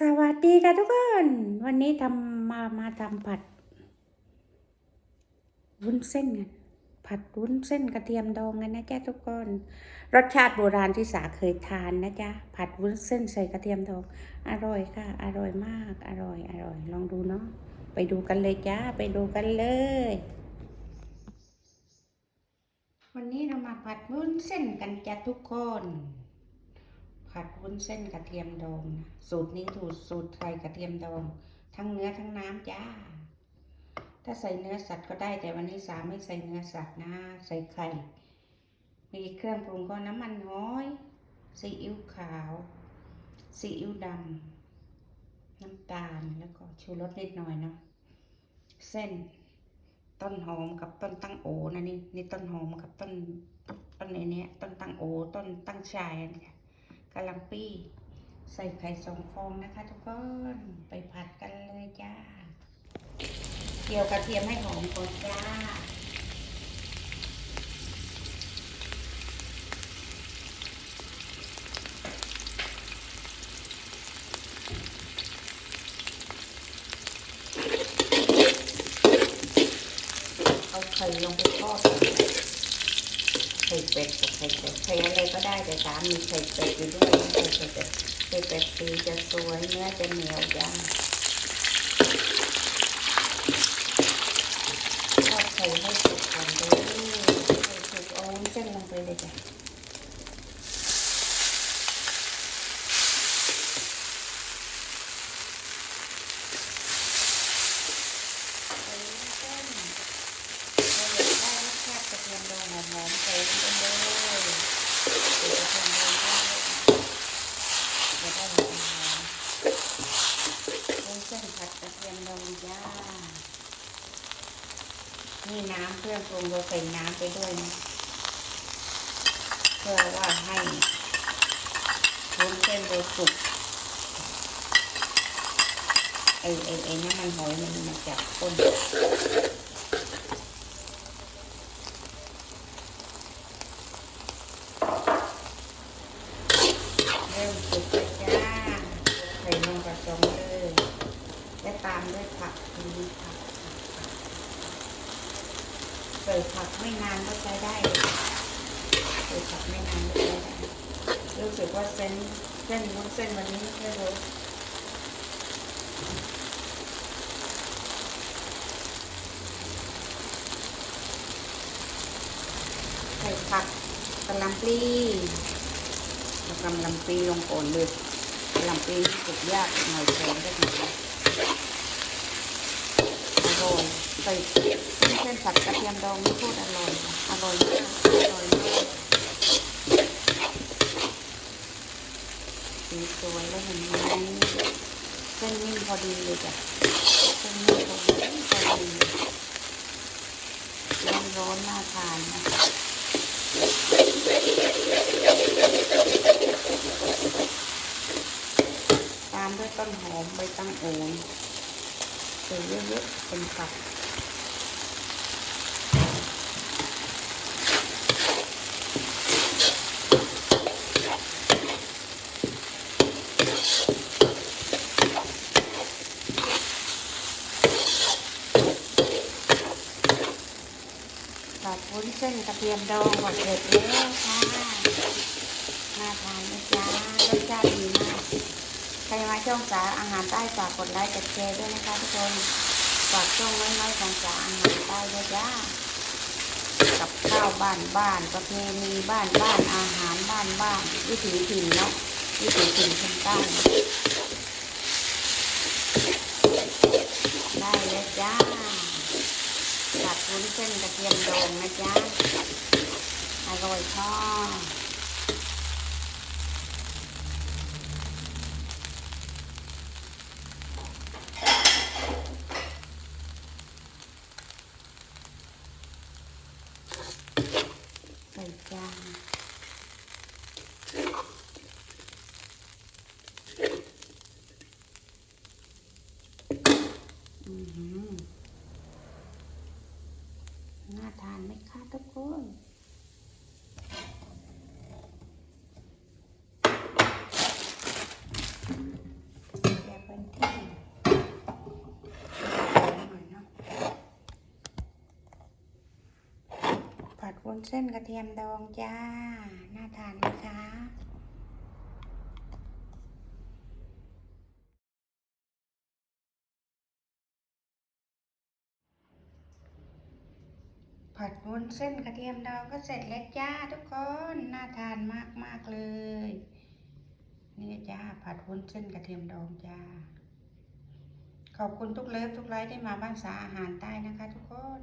สวัสดีค่ะทุกคน วันนี้ทำมามาทำผัด วุ้นเส้นกันผัดวุ้นเส้นกระเทียมดองกันนะจ๊ะทุกคน รสชาติโบราณที่สาเคยทานนะจ๊ะผัดวุ้นเส้นใส่กระเทียมดอง อร่อยค่ะ อร่อยมาก อร่อย อร่อย ลองดูเนาะไปดูกันเลยจ้าไปดูกันเลย วันนี้เรามาผัดวุ้นเส้นกันจ้ะทุกคน ผัดวุ้นเส้นกระเทียมดองนะสูตรนี้ถูกสูตรไทยกระเทียมดอง ทั้งเนื้อทั้งน้ำจ้า ถ้าใส่เนื้อสัตว์ก็ได้แต่วันนี้สาไม่ใส่เนื้อสัตว์นะ ใส่ไข่ มีเครื่องปรุงก็น้ำมันน้อยซีอิ๊วขาวซีอิ๊วดำน้ำตาลแล้วก็ชูรสนิดหน่อยเนาะเส้นต้นหอมกับต้นตั้งโอนะนี่นี่ต้นหอมกับต้นต้นไอเนี้ยต้นตั้งโอต้นตั้งชายอันเนี้ย กะหล่ำปีใส่ไข่สองฟองนะคะ ทุกคนไปผัดกันเลยจ้าเกี่ยวกระเทียมให้หอมก่อนจ้าเอาไข่ลงไปทอดก่อน ข่เป็ดกับไข่เป็ดไข่อะไรก็ได้แต่สามมีไข่เป็ดอยู่ด้วยไข่เป็ดไข่เป็ดสีจะสวยเนื้อจะเหนียวจ้าทอดไข่ให้สุกก่อนเลยไข่สุกเอาวุ้นเส้นลงไปเลยจ้ะใส่วุ้นเส้น เราอยากได้รสชาติกระเทียมดองหอมๆใส่ลงไปเลยใส่กระเทียมดองด้วยจะได้หอมๆวุ้นเส้นผัดกระเทียมดองจ้า นี่น้ำเครื่องปรุงเราใส่น้ำไปด้วยนะเพื่อว่าให้วุ้นเส้นเราสุกไอ้ไอ้ไอ้น้ำมันหอยมันมาจับก้นเริ่มสุกแล้วจ้าใส่ลงกระจงเลยและตามด้วยผักทีนี้ผักผักผัก ใส่ผักไม่นานก็ใช้ได้ใส่ผักไม่นานก็ใช้ได้รู้สึกว่าเส้นเส้นวุ้นเส้นวันนี้ไม่ค่อยรู้ใส่ผักกะหล่ำปลีแล้วกำลังปีลงก่อนเลยกำลังปีนี่สุกยากหน่อยแข็งได้หน่อยอร่อย ใส่เส้นผัดกระเทียมดองนี่โคตรอร่อยอร่อยมากอร่อยมากสีสวยแล้วเห็นไหมเส้นนิ่มพอดีเลยจ้ะเส้นนิ่มพอดีพอดีร้อนร้อนน่าทานนะคะตามด้วยต้นหอมใบตั้งโอนใส่เยอะๆเป็นผัก วุ้นเส้นกระเทียมดองหมดเสร็จแล้วค่ะน่าทานไหมจ้ารสชาติดีมากใครมาช่องสาอาหารใต้ฝากกดไลค์กดแชร์ด้วยนะคะทุกคนฝากช่องน้อยๆของสาอาหารใต้ด้วยจ้ากับข้าวบ้านบ้านประเพณีบ้านบ้านอาหารบ้านบ้านวิถีถิ่นเนาะวิถีถิ่นคนใต้ได้แล้วจ้า วุ้นเส้นกระเทียมดองนะจ๊ะ อร่อยชอบใส่จานอือหือานไหมคะทุกคนผัดวุ้นเส้นกระเทียมดองจ้า น่าทานไหมคะ ผัดวุ้นเส้นกระเทียมดองก็เสร็จแล้วจ้าทุกคนน่าทานมากมากเลย นี่จ้าผัดวุ้นเส้นกระเทียมดองจ้า ขอบคุณทุกเลิฟทุกไลค์ที่มาบ้านสาอาหารใต้นะคะ ทุกคน